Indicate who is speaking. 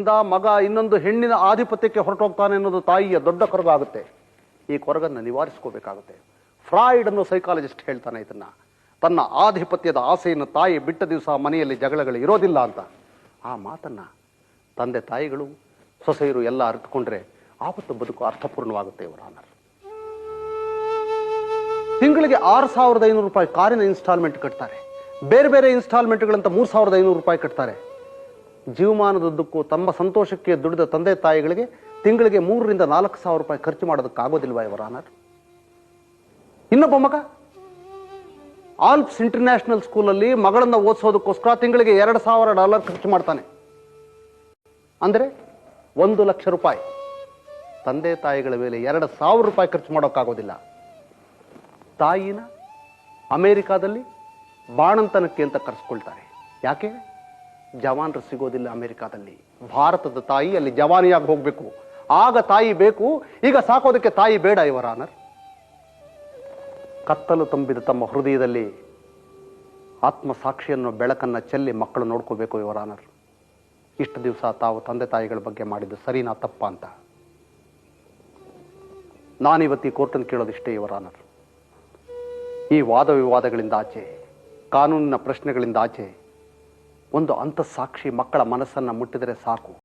Speaker 1: ಇಂದ ಮಗ ಇನ್ನೊಂದು ಹೆಣ್ಣಿನ ಆಧಿಪತ್ಯಕ್ಕೆ ಹೊರಟೋಗ್ತಾನೆ ಅನ್ನೋದು ತಾಯಿಯ ದೊಡ್ಡ ಕೊರಗಾಗುತ್ತೆ. ಈ ಕೊರಗನ್ನು ನಿವಾರಿಸ್ಕೋಬೇಕಾಗುತ್ತೆ. ಫ್ರಾಯ್ಡ್ ಅನ್ನೋ ಸೈಕಾಲಜಿಸ್ಟ್ ಹೇಳ್ತಾನೆ ಇದನ್ನ. ತನ್ನ ಆಧಿಪತ್ಯದ ಆಸೆಯನ್ನು ತಾಯಿ ಬಿಟ್ಟ ದಿವಸ ಮನೆಯಲ್ಲಿ ಜಗಳಗಳು ಇರೋದಿಲ್ಲ ಅಂತ. ಆ ಮಾತನ್ನ ತಂದೆ ತಾಯಿಗಳು, ಸೊಸೆಯರು ಎಲ್ಲ ಅರ್ಥಕೊಂಡ್ರೆ ಆವತ್ತು ಬದುಕು ಅರ್ಥಪೂರ್ಣವಾಗುತ್ತೆ ಇವರ ಆನರ್ ತಿಂಗಳಿಗೆ ಆರು ಸಾವಿರದ ಐನೂರು ರೂಪಾಯಿ ಕಾರಿನ ಇನ್ಸ್ಟಾಲ್ಮೆಂಟ್ ಕಟ್ತಾರೆ. ಬೇರೆ ಬೇರೆ ಇನ್ಸ್ಟಾಲ್ಮೆಂಟ್ಗಳಂತ ಮೂರು ಸಾವಿರದ ಐನೂರು ರೂಪಾಯಿ ಕಟ್ತಾರೆ. ಜೀವಮಾನದುದ್ದಕ್ಕೂ ತಮ್ಮ ಸಂತೋಷಕ್ಕೆ ದುಡಿದ ತಂದೆ ತಾಯಿಗಳಿಗೆ ತಿಂಗಳಿಗೆ ಮೂರರಿಂದ ನಾಲ್ಕು ಸಾವಿರ ರೂಪಾಯಿ ಖರ್ಚು ಮಾಡೋದಕ್ಕಾಗೋದಿಲ್ವಾ ಇವರ ಆನರ್ ಇನ್ನೊಬ್ಬ ಮಗ? ಆಲ್ಪ್ಸ್ ಇಂಟರ್ನ್ಯಾಷನಲ್ ಸ್ಕೂಲಲ್ಲಿ ಮಗಳನ್ನು ಓದಿಸೋದಕ್ಕೋಸ್ಕರ ತಿಂಗಳಿಗೆ ಎರಡು ಸಾವಿರ ಡಾಲರ್ ಖರ್ಚು ಮಾಡ್ತಾನೆ. ಅಂದ್ರೆ ಒಂದು ಲಕ್ಷ ರೂಪಾಯಿ. ತಂದೆ ತಾಯಿಗಳ ಮೇಲೆ ಎರಡು ಸಾವಿರ ರೂಪಾಯಿ ಖರ್ಚು ಮಾಡೋಕ್ಕಾಗೋದಿಲ್ಲ. ತಾಯಿನ ಅಮೇರಿಕಾದಲ್ಲಿ ಬಾಣಂತನಕ್ಕೆ ಅಂತ ಕರೆಸ್ಕೊಳ್ತಾರೆ. ಯಾಕೆ? ಜವಾನರು ಸಿಗೋದಿಲ್ಲ ಅಮೆರಿಕಾದಲ್ಲಿ. ಭಾರತದ ತಾಯಿ ಅಲ್ಲಿ ಜವಾನಿಯಾಗಿ ಹೋಗ್ಬೇಕು. ಆಗ ತಾಯಿ ಬೇಕು, ಈಗ ಸಾಕೋದಕ್ಕೆ ತಾಯಿ ಬೇಡ ಇವರ ಆನರ್. ಕತ್ತಲು ತುಂಬಿದ ತಮ್ಮ ಹೃದಯದಲ್ಲಿ ಆತ್ಮಸಾಕ್ಷಿಯನ್ನು ಬೆಳಕನ್ನ ಚೆಲ್ಲಿ ಮಕ್ಕಳು ನೋಡ್ಕೋಬೇಕು ಇವರ ಆನರ್. ಇಷ್ಟು ದಿವಸ ತಾವು ತಂದೆ ತಾಯಿಗಳ ಬಗ್ಗೆ ಮಾಡಿದ್ದು ಸರಿನಾ ತಪ್ಪ ಅಂತ. ನಾನಿವತ್ತಿ ಕೋರ್ಟನ್ನು ಕೇಳೋದಿಷ್ಟೇ ಇವರ ಆನರ್. ಈ ವಾದ ವಿವಾದಗಳಿಂದ ಆಚೆ, ಕಾನೂನಿನ ಪ್ರಶ್ನೆಗಳಿಂದ ಆಚೆ ಒಂದು ಅಂತಃಸಾಕ್ಷಿ ಮಕ್ಕಳ ಮನಸ್ಸನ್ನ ಮುಟ್ಟಿದರೆ ಸಾಕು.